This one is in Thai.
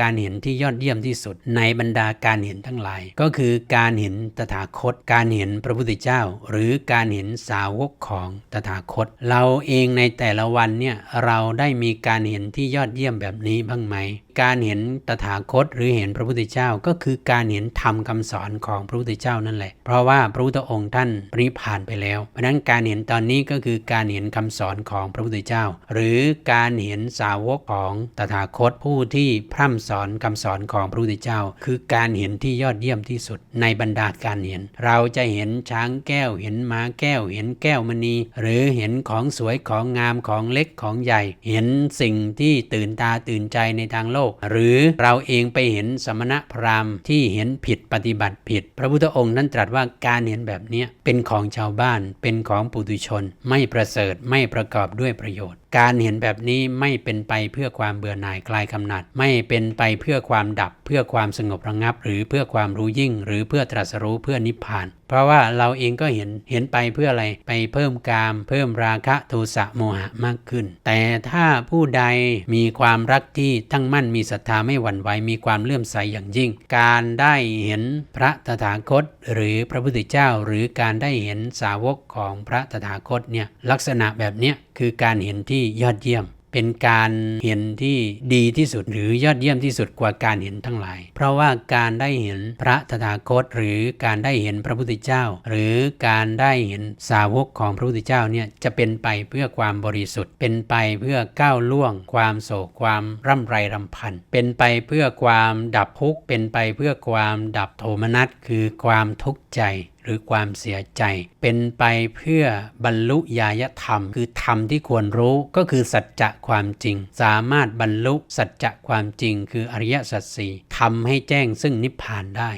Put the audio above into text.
การเห็นที่ยอดเยี่ยมที่สุด ในบรรดาการเห็นทั้งหลาย ก็คือการเห็นตถาคต การเห็นพระพุทธเจ้า หรือการเห็นสาวกของตถาคต เราเองในแต่ละวันเนี่ยเราได้มีการเห็นที่ยอดเยี่ยมแบบนี้บ้างไหม การเห็นตถาคตหรือเห็นพระพุทธเจ้าก็คือการเห็นธรรมคำสอนของพระพุทธเจ้านั่นแหละ เพราะว่าพระพุทธองค์ท่านปริพานไปแล้ว เพราะฉะนั้นการเห็นตอนนี้ก็คือการเห็นคำสอนของพระพุทธเจ้า หรือการเห็นสาวกของตถาคตผู้ที่พร่ำสอนคำสอนของพระพุทธเจ้า คือการเห็นที่ยอดเยี่ยมที่สุดในบรรดาการเห็น เราจะเห็นช้างแก้ว เห็นม้าแก้ว เห็นแก้วมณี หรือเห็นของสวยของงามของเล็กของใหญ่ เห็นสิ่งที่ตื่นตาตื่นใจในทางโลกหรือเราเองไปเห็นสมณพราหมณ์ที่เห็นผิดปฏิบัติผิด พระพุทธองค์นั้นตรัสว่าการเห็นแบบนี้เป็นของชาวบ้านเป็นของปุถุชน ไม่ประเสริฐไม่ประกอบด้วยประโยชน์การเห็นแบบนี้ไม่เป็นไปเพื่อความเบื่อหน่ายคลายกำหนัด ไม่เป็นไปเพื่อความดับ เพื่อความสงบระงับ หรือเพื่อความรู้ยิ่ง หรือเพื่อตรัสรู้เพื่อนิพพาน เพราะว่าเราเองก็เห็นเห็นไปเพื่ออะไรไปเพิ่มกาม เพิ่มราคะโทสะโมหะมากขึ้น แต่ถ้าผู้ใดมีความรักที่ตั้งมั่นมีศรัทธาไม่หวั่นไหวมีความเลื่อมใสอย่างยิ่ง การได้เห็นพระตถาคต หรือพระพุทธเจ้า หรือการได้เห็นสาวกของพระตถาคตเนี่ยลักษณะแบบเนี้ยคือการเห็นที่ยอดเยี่ยม เป็นการเห็นที่ดีที่สุดหรือยอดเยี่ยมที่สุดกว่าการเห็นทั้งหลาย เพราะว่าการได้เห็นพระตถาคต หรือการได้เห็นพระพุทธเจ้า หรือการได้เห็นสาวกของพระพุทธเจ้าเนี่ยจะเป็นไปเพื่อความบริสุทธิ์ เป็นไปเพื่อก้าวล่วง ความโศกความร่ำไรรำพัน เป็นไปเพื่อความดับทุกข์เป็นไปเพื่อความดับโทมนัสคือความทุกข์ใจหรือความเสียใจ เป็นไปเพื่อบรรลุญาณธรรม คือธรรมที่ควรรู้ก็คือสัจจะความจริง สามารถบรรลุสัจจะความจริง คืออริยสัจสี่ทำให้แจ้งซึ่งนิพพานได้